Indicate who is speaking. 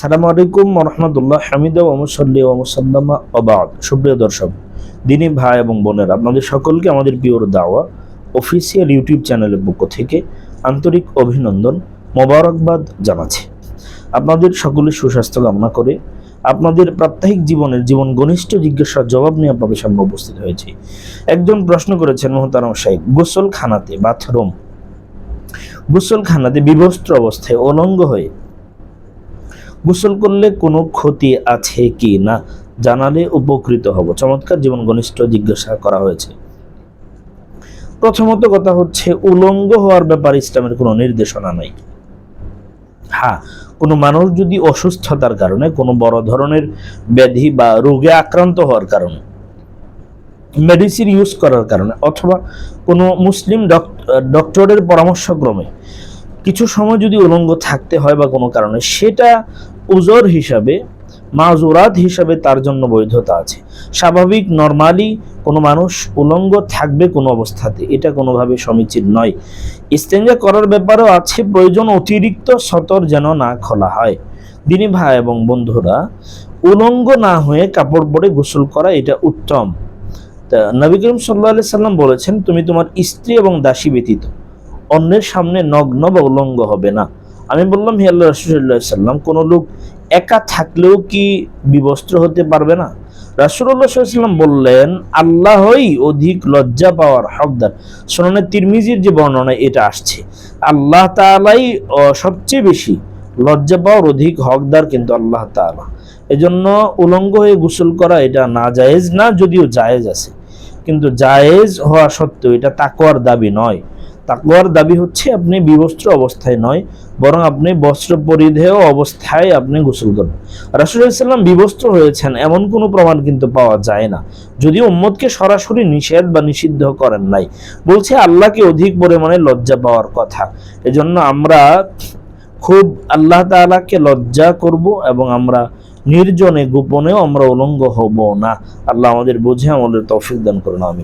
Speaker 1: সালামু আলাইকুম রহমতুল্লাহ হামিদ ওমসল্লি ওমসাল্লামা অবাদ সুপ্রিয় দর্শক, দিনী ভাই এবং বোনেরা, আপনাদের সকলকে আমাদের পিওর দাওয়া অফিসিয়াল ইউটিউব চ্যানেলের পক্ষ থেকে আন্তরিক অভিনন্দন, মোবারকবাদ জানাচ্ছি। আপনাদের সকলের সুস্বাস্থ্য কামনা করে আপনাদের প্রাত্যহিক জীবনের জীবন ঘনিষ্ঠ জিজ্ঞাসার জবাব নিয়ে আপনাদের সামনে উপস্থিত হয়েছি। একজন প্রশ্ন করেছেন মোহতারাম শাহিক গোসল খানাতে বাথরুম গোসল খানাতে বিবস্ত্র অবস্থায় অলঙ্গ হয়ে গোসল করলে কোনো ক্ষতি আছে কি না জানালে উপকৃত হব। চমৎকার জীবন ঘনিষ্ঠ জিজ্ঞাসা করা হয়েছে। প্রথমত কথা হচ্ছে, উলঙ্গ হওয়ার ব্যাপারে ইসলামের কোনো নির্দেশনা নাই। হ্যাঁ কোনো মানুষ যদি অসুস্থতার কারণে কোনো বড় ধরনের ব্যাধি বা রোগে আক্রান্ত হওয়ার কারণে মেডিসিন ইউজ করার কারণে, অথবা কোনো মুসলিম ডক- ডক্টরের পরামর্শক্রমে কিছু সময় যদি উলঙ্গ থাকতে হয় বা কোনো কারণে, সেটা উজর হিসাবে মাজুরাত হিসাবে তার জন্য বৈধতা আছে। স্বাভাবিক, নর্মালি কোনো মানুষ উলঙ্গ থাকবে কোনো অবস্থাতে, এটা কোনোভাবে সমীচীন নয়। ইস্তেঞ্জা করার ব্যাপারেও আছে প্রয়োজন অতিরিক্ত সতর যেন না খোলা হয়। দিনী ভাই এবং বন্ধুরা, উলঙ্গ না হয়ে কাপড় পরে গোসল করা এটা উত্তম। তা নবী করিম সাল্লাহ সাল্লাম বলেছেন, তুমি তোমার স্ত্রী এবং দাসী ব্যতীত অন্যের সামনে নগ্ন বা উলঙ্গ হবে না। আমি বললাম, হে আল্লাহ রাসুল্লাহ সাল্লাম, কোনো লোক একা থাকলেও কি বিবস্ত্র হতে পারবে না? রাসুল্লাহ সাল্লাম বললেন, আল্লাহই অধিক লজ্জা পাওয়ার হকদার। সোনানের তিরমিজির যে বর্ণনা, এটা আসছে। আল্লাহ তালাই সবচেয়ে বেশি লজ্জা পাওয়ার অধিক হকদার কিন্তু আল্লাহ তাআলা। এজন্য উলঙ্গ হয়ে গোসল করা, এটা না জায়েজ না, যদিও জায়েজ আছে। কিন্তু জায়েজ হওয়া সত্ত্বেও এটা তাকওয়ার দাবি নয়। তাকওয়ার দাবি হচ্ছে আপনি বিবস্ত্র অবস্থায় নয়, বরং আপনি বস্ত্র পরিধেয় অবস্থায় আপনি গোসল করবেন। রাসুলাম বিবস্ত্র হয়েছেন, এমন কোনো প্রমাণ কিন্তু পাওয়া যায় না। যদিও উম্মদকে সরাসরি নিষেধ বা নিষিদ্ধ করেন নাই। বলছে, আল্লাহকে অধিক পরিমাণে লজ্জা পাওয়ার কথা। এজন্য আমরা খুব আল্লাহ তাআলাকে লজ্জা করব এবং আমরা নির্জনে গোপনেও আমরা উলঙ্গ হব না। আল্লাহ আমাদের বুঝে আমাদের তৌফিক দান করুন আমি